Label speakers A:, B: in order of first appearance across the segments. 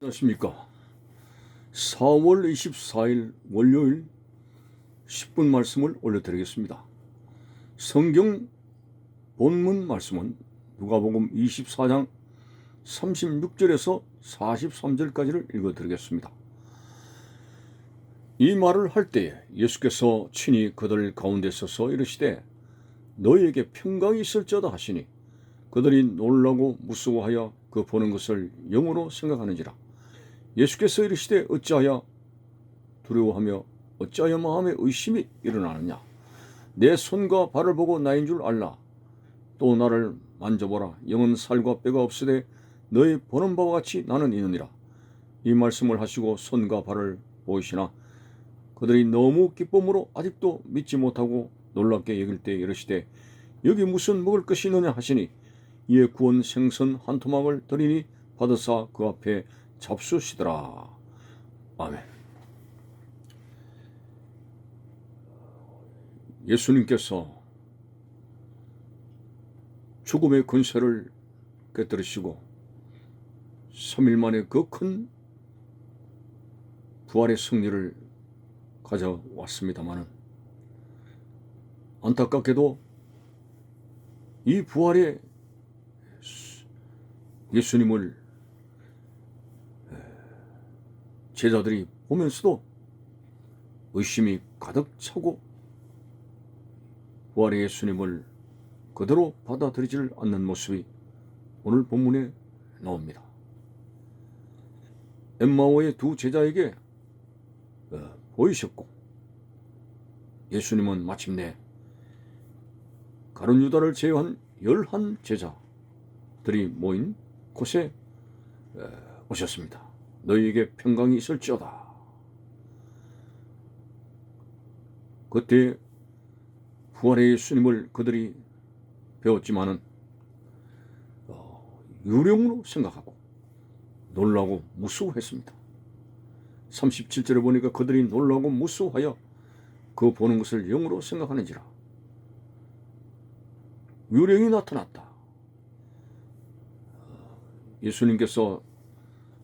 A: 안녕하십니까. 4월 24일 월요일 10분 말씀을 올려드리겠습니다. 성경 본문 말씀은 누가복음 24장 36절에서 43절까지를 읽어드리겠습니다. 이 말을 할 때에 예수께서 친히 그들 가운데 서서 이르시되 너희에게 평강이 있을지어다 하시니 그들이 놀라고 무서워하여 그 보는 것을 영으로 생각하는지라 예수께서 이르시되 어찌하여 두려워하며 어찌하여 마음에 의심이 일어나느냐? 내 손과 발을 보고 나인 줄 알라. 또 나를 만져보라. 영은 살과 뼈가 없으되 너희 보는 바와 같이 나는 있느니라. 이 말씀을 하시고 손과 발을 보이시나? 그들이 너무 기쁨으로 아직도 믿지 못하고 놀랍게 여길 때 이르시되 여기 무슨 먹을 것이 있느냐 하시니 이에 구원 생선 한 토막을 드리니 받으사 그 앞에 잡수시더라. 아멘. 예수님께서 죽음의 근세를 깨뜨리시고 3일 만에 그 큰 부활의 승리를 가져왔습니다마는 안타깝게도 이 부활의 예수님을 제자들이 보면서도 의심이 가득 차고 부활의 예수님을 그대로 받아들이질 않는 모습이 오늘 본문에 나옵니다. 엠마오의 두 제자에게 어, 보이셨고 예수님은 마침내 가룟 유다를 제외한 열한 제자들이 모인 곳에 어, 오셨습니다. 너희에게 평강이 있을지어다. 그때 부활의 예수님을 그들이 배웠지만은 어, 유령으로 생각하고 놀라고 무서워했습니다. 37절에 보니까 그들이 놀라고 무서워하여 그 보는 것을 영으로 생각하는지라. 유령이 나타났다. 예수님께서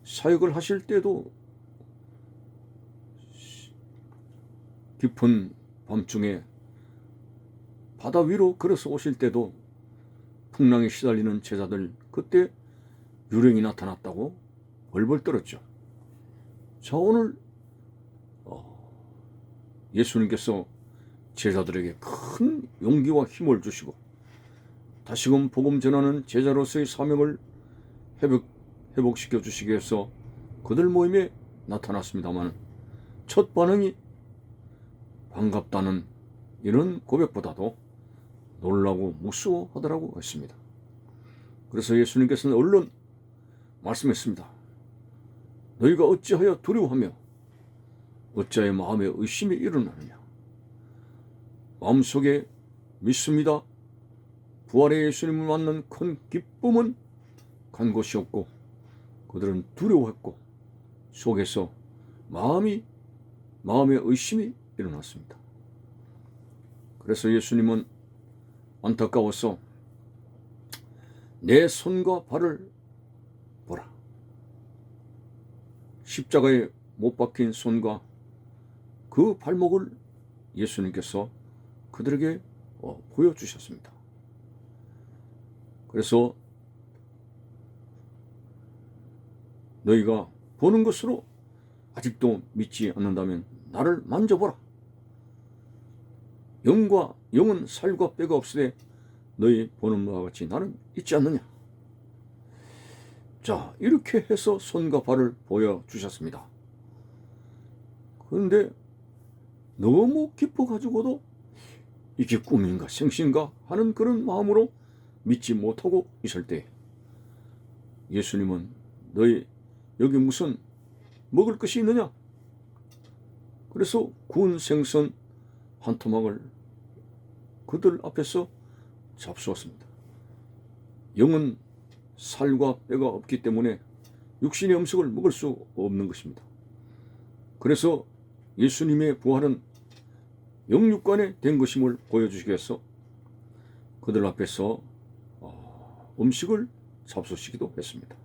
A: 사역을 하실 때도 깊은 밤중에 바다 위로 걸어서 오실 때도 풍랑에 시달리는 제자들 그때 유령이 나타났다고 벌벌 떨었죠. 자 오늘 어, 예수님께서 제자들에게 큰 용기와 힘을 주시고 다시금 복음 전하는 제자로서의 사명을 회복, 회복시켜 주시기 위해서 그들 모임에 나타났습니다만 첫 반응이 반갑다는 이런 고백보다도 놀라고 무서워하더라고 했습니다. 그래서 예수님께서는 얼른 말씀했습니다. 너희가 어찌하여 두려워하며 어찌하여 마음에 의심이 일어나느냐. 마음속에 믿습니다. 부활의 예수님을 만난 큰 기쁨은 간 곳이 없고 그들은 두려워했고 속에서 마음이 마음의 의심이 일어났습니다. 그래서 예수님은 안타까워서 내 손과 발을 보라. 십자가에 못 박힌 손과 그 발목을 예수님께서 그들에게 어, 보여주셨습니다. 그래서 너희가 보는 것으로 아직도 믿지 않는다면 나를 만져보라. 영과 영은 살과 뼈가 없으되 너희 보는 바와 같이 나는 있지 않느냐. 자 이렇게 해서 손과 발을 보여주셨습니다. 그런데 너무 깊어가지고도 이게 꿈인가 생신가 하는 그런 마음으로 믿지 못하고 있을 때 예수님은 너희 여기 무슨 먹을 것이 있느냐? 그래서 구운 생선 한 토막을 그들 앞에서 잡수었습니다. 영은 살과 뼈가 없기 때문에 육신의 음식을 먹을 수 없는 것입니다. 그래서 예수님의 부활은 영육간에 된 것임을 보여주시기 위해서 그들 앞에서 어, 음식을 잡수시기도 했습니다.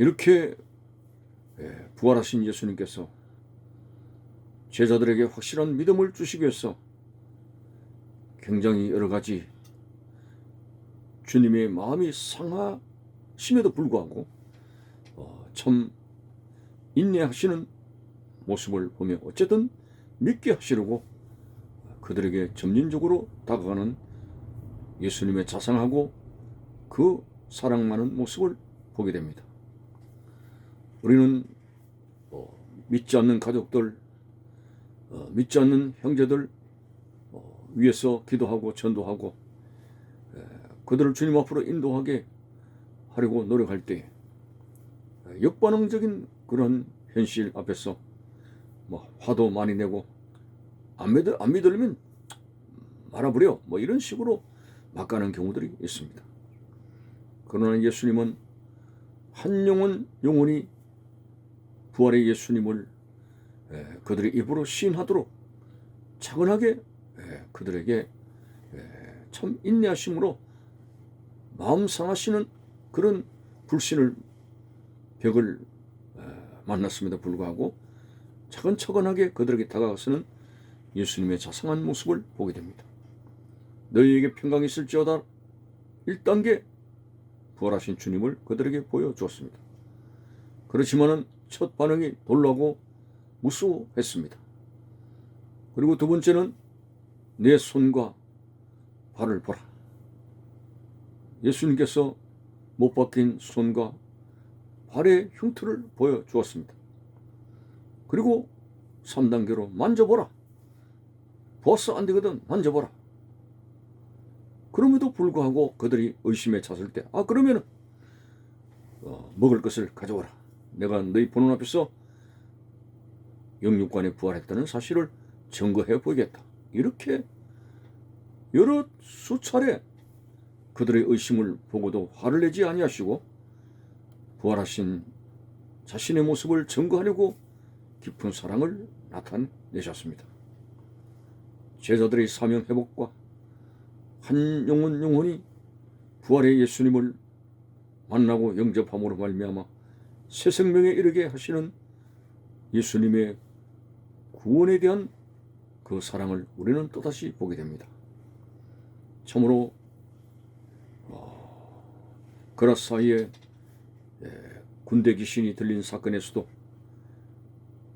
A: 이렇게 예, 부활하신 예수님께서 제자들에게 확실한 믿음을 주시기 위해서 굉장히 여러 가지 주님의 마음이 상하심에도 불구하고 어, 참 인내하시는 모습을 보며 어쨌든 믿게 하시려고 그들에게 점진적으로 다가가는 예수님의 자상하고 그 사랑 많은 모습을 보게 됩니다. 우리는 어, 믿지 않는 가족들, 어, 믿지 않는 형제들 어, 위해서 기도하고 전도하고 에, 그들을 주님 앞으로 인도하게 하려고 노력할 때 에, 역반응적인 그런 현실 앞에서 뭐 화도 많이 내고 안 믿을 안 믿으려면 말아버려 뭐 이런 식으로 막 가는 경우들이 있습니다. 그러나 예수님은 한 영혼 영혼이 부활의 예수님을 에, 그들의 입으로 시인하도록 차근하게 에, 그들에게 에, 참 인내하심으로 마음 상하시는 그런 불신을 벽을 에, 만났음에도 불구하고 차근차근하게 그들에게 다가가서는 예수님의 자상한 모습을 보게 됩니다. 너희에게 평강이 있을지어다 1단계 부활하신 주님을 그들에게 보여주었습니다. 그렇지만은 첫 반응이 놀라고 무수했습니다. 그리고 두 번째는 내 손과 발을 보라. 예수님께서 못 박힌 손과 발의 흉터를 보여주었습니다. 그리고 3단계로 만져보라. 벗어 안 되거든 만져보라. 그럼에도 불구하고 그들이 의심에 찼을 때, 아 그러면은 어, 먹을 것을 가져와라. 내가 너희 보는 앞에서 영육관에 부활했다는 사실을 증거해 보이겠다. 이렇게 여러 수차례 그들의 의심을 보고도 화를 내지 아니하시고 부활하신 자신의 모습을 증거하려고 깊은 사랑을 나타내셨습니다. 제자들의 사명 회복과 한 영혼 영혼이 부활의 예수님을 만나고 영접함으로 말미암아 새 생명에 이르게 하시는 예수님의 구원에 대한 그 사랑을 우리는 또다시 보게 됩니다. 참으로 어, 그라 사이에 군대 귀신이 들린 사건에서도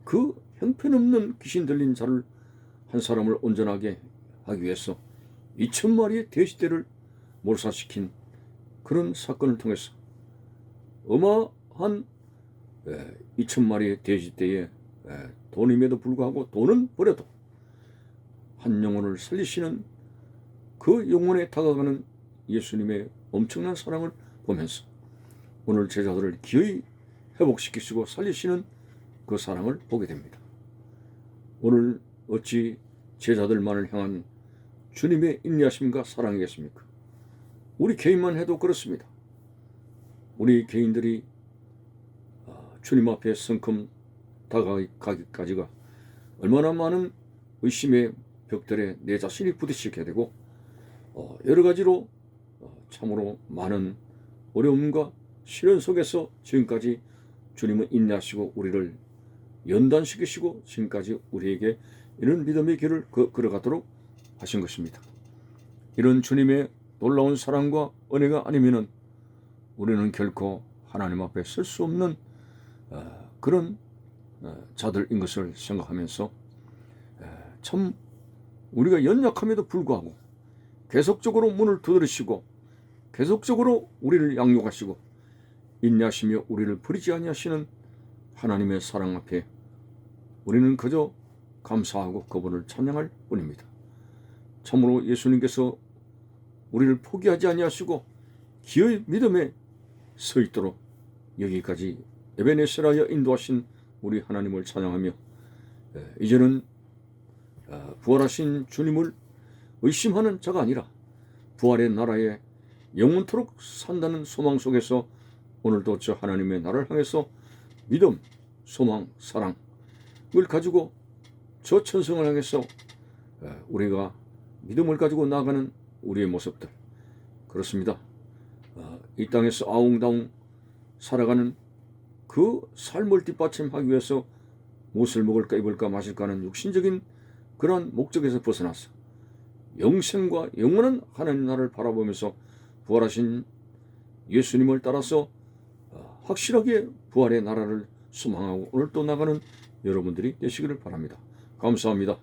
A: 그 형편없는 귀신 들린 자를 한 사람을 온전하게 하기 위해서 2천 마리의 돼지떼를 몰살시킨 그런 사건을 통해서 어마한 2천 마리의 돼지떼의 돈임에도 불구하고 돈은 버려도 한 영혼을 살리시는 그 영혼에 다가가는 예수님의 엄청난 사랑을 보면서 오늘 제자들을 기어이 회복시키시고 살리시는 그 사랑을 보게 됩니다. 오늘 어찌 제자들만을 향한 주님의 인내하심과 사랑이겠습니까? 우리 개인만 해도 그렇습니다. 우리 개인들이 아, 주님 앞에 성큼 다가가기까지가 얼마나 많은 의심의 벽들에 내 자신이 부딪히게 되고 어, 여러 가지로 어, 참으로 많은 어려움과 시련 속에서 지금까지 주님은 인내하시고 우리를 연단시키시고 지금까지 우리에게 이런 믿음의 길을 걸어가도록 하신 것입니다. 이런 주님의 놀라운 사랑과 은혜가 아니면은 우리는 결코 하나님 앞에 설수 없는 어, 그런 어, 자들인 것을 생각하면서 참 우리가 연약함에도 불구하고 계속적으로 문을 두드리시고 계속적으로 우리를 양육하시고 인내하시며 우리를 버리지 아니하시는 하나님의 사랑 앞에 우리는 그저 감사하고 그분을 찬양할 뿐입니다. 참으로 예수님께서 우리를 포기하지 아니하시고 기의 믿음에 서 있도록 여기까지 에베네스라여 인도하신 우리 하나님을 찬양하며 이제는 아, 부활하신 주님을 의심하는 자가 아니라 부활의 나라에 영원토록 산다는 소망 속에서 오늘도 저 하나님의 나라를 향해서 믿음, 소망, 사랑을 가지고 저 천성을 향해서 우리가 믿음을 가지고 나가는 우리의 모습들 그렇습니다. 이 땅에서 아웅다웅 살아가는 그 삶을 뒷받침하기 위해서 무엇을 먹을까 입을까 마실까 하는 육신적인 그러한 목적에서 벗어나서 영생과 영원한 하나님 나라를 바라보면서 부활하신 예수님을 따라서 어, 확실하게 부활의 나라를 소망하고 오늘 또 나가는 여러분들이 되시기를 바랍니다. 감사합니다.